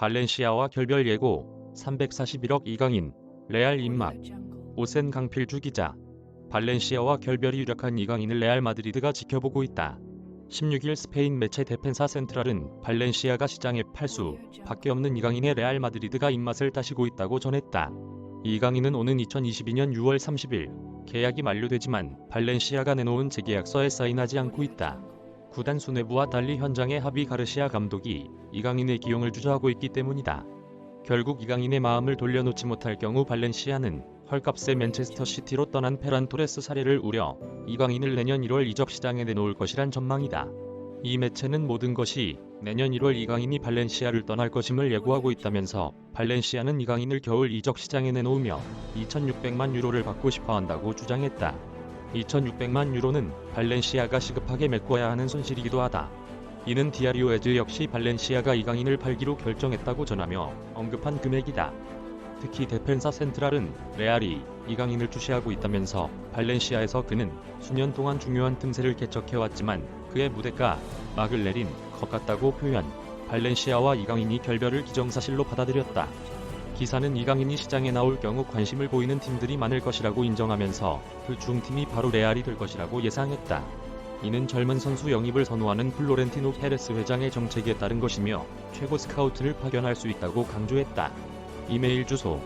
발렌시아와 결별 예고 341억 이강인 레알 입막 오센 강필주 기자 발렌시아와 결별이 유력한 이강인을 레알 마드리드가 지켜보고 있다. 16일 스페인 매체 데펜사 센트랄은 발렌시아가 시장에 팔수 밖에 없는 이강인의 레알 마드리드가 입맛을 따시고 있다고 전했다. 이강인은 오는 2022년 6월 30일 계약이 만료되지만 발렌시아가 내놓은 재계약서에 사인하지 않고 있다. 구단 수뇌부와 달리 현장의 하비 가르시아 감독이 이강인의 기용을 주저하고 있기 때문이다. 결국 이강인의 마음을 돌려놓지 못할 경우 발렌시아는 헐값에 맨체스터 시티로 떠난 페란 토레스 사례를 우려 이강인을 내년 1월 이적 시장에 내놓을 것이란 전망이다. 이 매체는 모든 것이 내년 1월 이강인이 발렌시아를 떠날 것임을 예고하고 있다면서 발렌시아는 이강인을 겨울 이적 시장에 내놓으며 2,600만 유로를 받고 싶어 한다고 주장했다. 2,600만 유로는 발렌시아가 시급하게 메꿔야 하는 손실이기도 하다. 이는 디아리오 에즈 역시 발렌시아가 이강인을 팔기로 결정했다고 전하며 언급한 금액이다. 특히 데펜사 센트랄은 레알이 이강인을 주시하고 있다면서 발렌시아에서 그는 수년 동안 중요한 틈새를 개척해왔지만 그의 무대가 막을 내린 것 같다고 표현. 발렌시아와 이강인이 결별을 기정사실로 받아들였다. 기사는 이강인이 시장에 나올 경우 관심을 보이는 팀들이 많을 것이라고 인정하면서 그 중팀이 바로 레알이 될 것이라고 예상했다. 이는 젊은 선수 영입을 선호하는 플로렌티노 페레스 회장의 정책에 따른 것이며 최고 스카우트를 파견할 수 있다고 강조했다. 이메일 주소